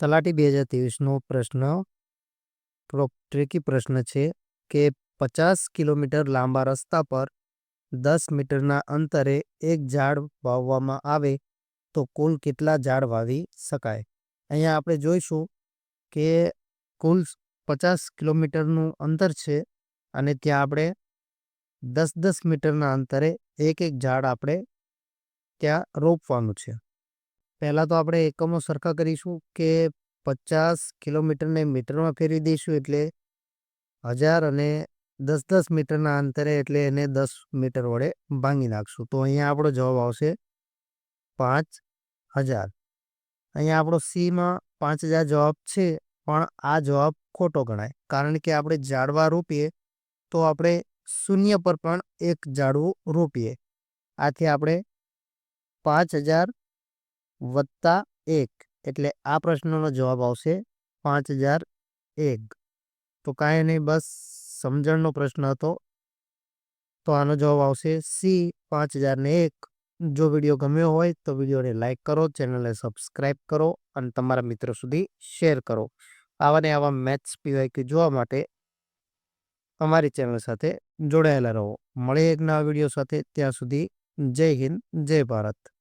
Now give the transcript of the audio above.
તલાટી બે હજાર ત્રેવીસનો પ્રશ્ન ટ્રેકી પ્રશ્ન છે કે પચાસ કિલોમીટર લાંબા રસ્તા પર દસ મીટરના અંતરે એક ઝાડ વાવવામાં આવે તો કુલ કેટલા ઝાડ વાવી શકાય અહીંયા આપણે જોઈશું કે કુલ પચાસ કિલોમીટરનું અંતર છે અને ત્યાં આપણે દસ દસ મીટરના અંતરે એક એક ઝાડ આપણે ત્યાં રોપવાનું છે પહેલાં તો આપણે એકમો સરખા કરીશું કે પચાસ કિલોમીટરને મીટરમાં ફેરવી દઈશું એટલે હજાર અને દસ દસ મીટરના અંતરે એટલે એને દસ મીટર વડે ભાંગી નાખશું. તો અહીંયા આપણો જવાબ આવશે પાંચ હજાર. અહીંયા આપણો સીમાં પાંચ હજાર જવાબ છે, પણ આ જવાબ ખોટો ગણાય. કારણ કે આપણે ઝાડવા રોપીએ તો આપણે શૂન્ય પર પણ એક ઝાડવું રોપીએ. આથી આપણે પાંચ હજાર વત્તા એક. એટલે આ પ્રશ્નનો જવાબ આવશે પાંચ હજાર એક. તો કાંઈ નહીં, બસ સમજણનો પ્રશ્ન હતો. તો આનો જવાબ આવશે સી, પાંચ હજાર ને એક. જો વીડિયો ગમ્યો હોય તો વિડીયોને લાઇક કરો, ચેનલને સબસ્ક્રાઈબ કરો અને તમારા મિત્રો સુધી શેર કરો. આવા ને આવા મેથ્સ પીવાય જોવા માટે અમારી ચેનલ સાથે જોડાયેલા રહો. મળે એક નવા વીડિયો સાથે. ત્યાં સુધી જય હિન્દ, જય ભારત.